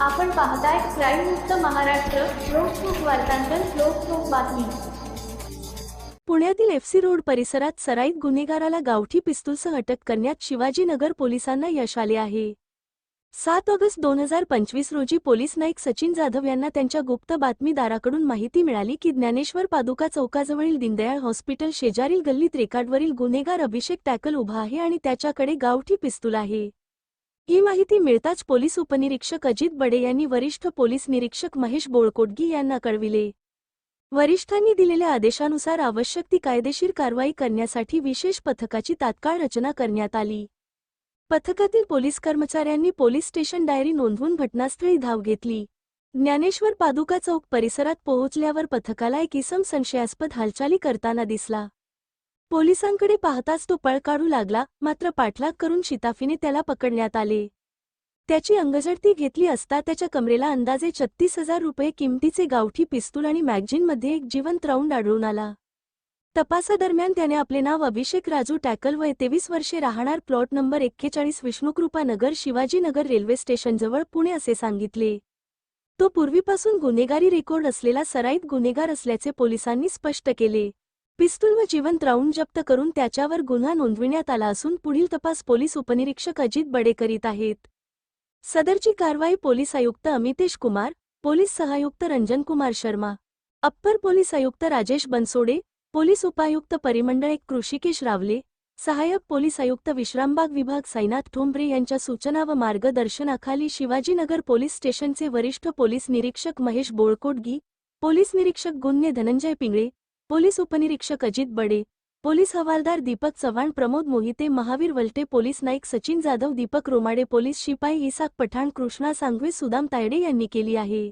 आपण पाहताय क्राईम मुक्त महाराष्ट्र लोकसुख वार्तांकन लोकसुख बातमी. पुण्यातील एफसी रोड परिसरात सराईत गुन्हेगाराला गावठी पिस्तूलसह अटक करण्यात शिवाजीनगर पोलिसांना यश आले आहे. सात ऑगस्ट दोन हजार पंचवीस रोजी पोलीस नाईक सचिन जाधव यांना त्यांच्या गुप्त बातमीदाराकडून माहिती मिळाली की ज्ञानेश्वर पादुका चौकाजवळील दीनदयाळ हॉस्पिटल शेजारील गल्लीत रेकार्डवरील गुन्हेगार अभिषेक टॅकल उभा आहे आणि त्याच्याकडे गावठी पिस्तूल आहे. ही माहिती मिळताच पोलीस उपनिरीक्षक अजित बडे यांनी वरिष्ठ पोलीस निरीक्षक महेश बोळकोटगी यांना कळविले. वरिष्ठांनी दिलेल्या आदेशानुसार आवश्यक ती कायदेशीर कारवाई करण्यासाठी विशेष पथकाची तात्काळ रचना करण्यात आली. पथकातील पोलीस कर्मचाऱ्यांनी पोलीस स्टेशन डायरी नोंदवून घटनास्थळी धाव घेतली. ज्ञानेश्वर पादुका चौक परिसरात पोहोचल्यावर पथकाला एक इसम संशयास्पद हालचाली करताना दिसला. पोलिसांकडे पाहताच तो पळ काढू लागला मात्र पाठलाग करून शिताफीने त्याला पकडण्यात आले. त्याची अंगझडती घेतली असता त्याच्या कमरेला अंदाजे छत्तीस हजार रुपये किमतीचे गावठी पिस्तूल आणि मॅगझिनमध्ये एक जिवंत राऊंड आढळून आला. तपासादरम्यान त्याने आपले नाव अभिषेक राजू टॅकल वय तेवीस वर्षे राहणार प्लॉट नंबर एक्केचाळीस विष्णुकृपा नगर शिवाजीनगर रेल्वे स्टेशनजवळ पुणे असे सांगितले. तो पूर्वीपासून गुन्हेगारी रेकॉर्ड असलेला सराईत गुन्हेगार असल्याचे पोलिसांनी स्पष्ट केले. पिस्तूल व जिवंत राऊंड जप्त करून त्याच्यावर गुन्हा नोंदविण्यात आला असून पुढील तपास पोलीस उपनिरीक्षक अजित बडे करीत आहेत. सदरची कारवाई पोलीस आयुक्त अमितेश कुमार पोलीस सहायुक्त रंजन कुमार शर्मा अप्पर पोलीस आयुक्त राजेश बनसोडे पोलीस उपायुक्त परिमंडळ एक कृषिकेश रावले सहाय्यक पोलीस आयुक्त विश्रामबाग विभाग साईनाथ ठोंबरे यांच्या सूचना व मार्गदर्शनाखाली शिवाजीनगर पोलीस स्टेशनचे वरिष्ठ पोलीस निरीक्षक महेश बोळकोटगी पोलीस निरीक्षक गुन्हे धनंजय पिंगळे पोलीस उपनिरीक्षक अजित बडे पोलीस हवालदार दीपक चव्हाण प्रमोद मोहिते महावीर वलटे पोलीस नाईक सचिन जाधव दीपक रोमाडे पोलीस शिपाई इसाक पठाण कृष्णा सांगवे सुदाम तायडे यांनी केली आहे.